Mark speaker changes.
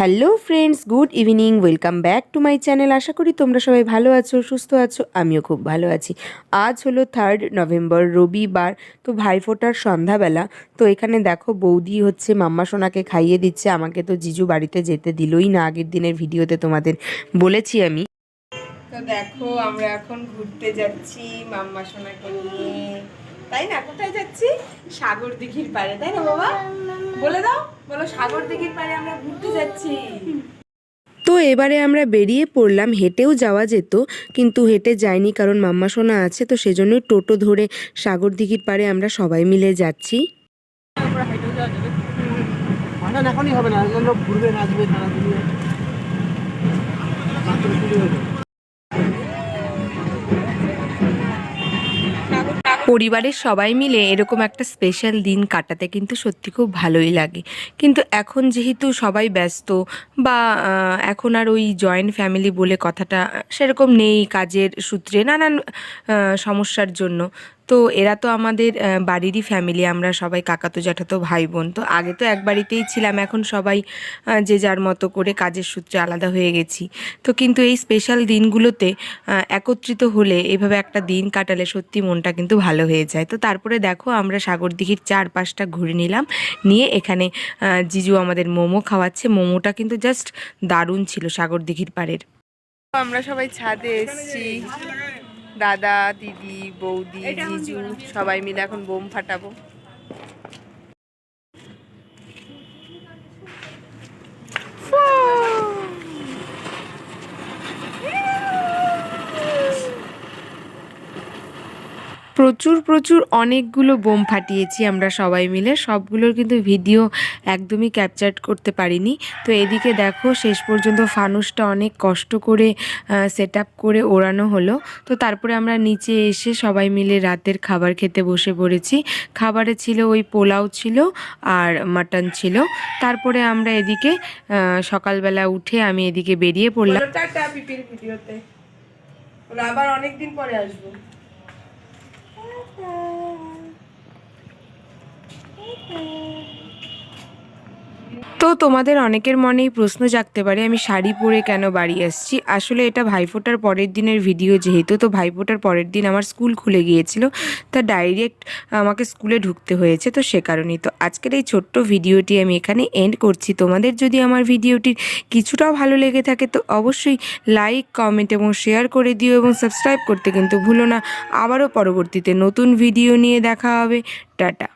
Speaker 1: Hello friends good evening welcome back to my channel আশা করি তোমরা সবাই ভালো আছো, সুস্থ আছো। আমিও খুব ভালো আছি। আজ হলো থার্ড নভেম্বর রবিবার। তো ভাইফোঁটার সন্ধ্যাবেলা। তো এখানে দেখো বৌদি হচ্ছে মাম্মা সোনাকে খাইয়ে দিচ্ছে। আমাকে তো জিজু বাড়িতে যেতে দিলই না। আগের দিনের ভিডিওতে তোমাদের বলেছি আমি। তো দেখো, আমরা এখন ঘুরতে যাচ্ছি মাম্মা সোনাকে নিয়ে। তাই না? কোথায় যাচ্ছি? সাগর দিঘির পাড়ে, তাই না বাবা? বলে দাও বলো সাগর দিঘির পাড়ে আমরা ঘুরতে যাচ্ছি। তো এবারে আমরা বেরিয়ে পড়লাম হেঁটেও যাওয়া যেত কিন্তু হেঁটে যাইনি কারণ মাম্মা সোনা আছে তো সেজন্যই টোটো ধরে সাগর দিঘির পাড়ে আমরা সবাই মিলে যাচ্ছি।
Speaker 2: এখনই হবে না ঘুরবে নাচবে
Speaker 1: পরিবারের সবাই মিলে এরকম একটা স্পেশাল দিন কাটাতে কিন্তু সত্যি খুব ভালোই লাগে। কিন্তু এখন যেহেতু সবাই ব্যস্ত বা এখন আর ওই জয়েন্ট ফ্যামিলি বলে কথাটা সেরকম নেই কাজের সূত্রে নানান সমস্যার জন্য। তো এরা তো আমাদের বাড়িরই ফ্যামিলি আমরা সবাই কাকাতো, জ্যাঠাতো ভাই বোন। তো আগে তো এক বাড়িতেই ছিলাম, এখন সবাই যে যার মতো করে কাজের সূত্রে আলাদা হয়ে গেছি। তো কিন্তু এই স্পেশাল দিনগুলোতে একত্রিত হলে এভাবে একটা দিন কাটালে সত্যি মনটা কিন্তু ভালো হয়ে যায়। তো তারপরে দেখো, আমরা সাগর দিঘির চারপাশটা ঘুরে নিলাম, নিয়ে এখানে জিজু আমাদের মোমো খাওয়াচ্ছে। মোমোটা কিন্তু জাস্ট দারুণ ছিল সাগর দিঘির পাড়ের। আমরা সবাই ছাদে এসেছি। দাদা দিদি বৌদি জিজু সবাই মিলে এখন বোম ফাটাবো। প্রচুর প্রচুর অনেকগুলো বোম ফাটিয়েছি আমরা সবাই মিলে। সবগুলোর কিন্তু ভিডিও একদমই ক্যাপচার করতে পারিনি। তো এদিকে দেখো, শেষ পর্যন্ত ফানুসটা অনেক কষ্ট করে সেট করে ওড়ানো হলো। তো তারপরে আমরা নিচে এসে সবাই মিলে রাতের খাবার খেতে বসে পড়েছি। খাবারে ছিল ওই পোলাও ছিল আর মাটন ছিল। তারপরে আমরা এদিকে সকালবেলা উঠে আমি এদিকে বেরিয়ে পড়লাম। আবার অনেকদিন পরে আসব। Bye. তো তোমাদের অনেকের মনেই প্রশ্ন জাগতে পারে, আমি শাড়ি পরে কেন বাড়ি আসছি? আসলে এটা ভাইফোঁটার পরের দিনের ভিডিও যেহেতু, তো ভাইফোঁটার পরের দিন আমার স্কুল খুলে গিয়েছিল। তা ডাইরেক্ট আমাকে স্কুলে ঢুকতে হয়েছে, তো সে কারণেই। তো আজকের এই ছোট্ট ভিডিওটি আমি এখানে এন্ড করছি। তোমাদের যদি আমার ভিডিওটির কিছুটাও ভালো লেগে থাকে, তো অবশ্যই লাইক কমেন্ট এবং শেয়ার করে দিও এবং সাবস্ক্রাইব করতে কিন্তু ভুলো না। আবারও পরবর্তীতে নতুন ভিডিও নিয়ে দেখা হবে। টাটা।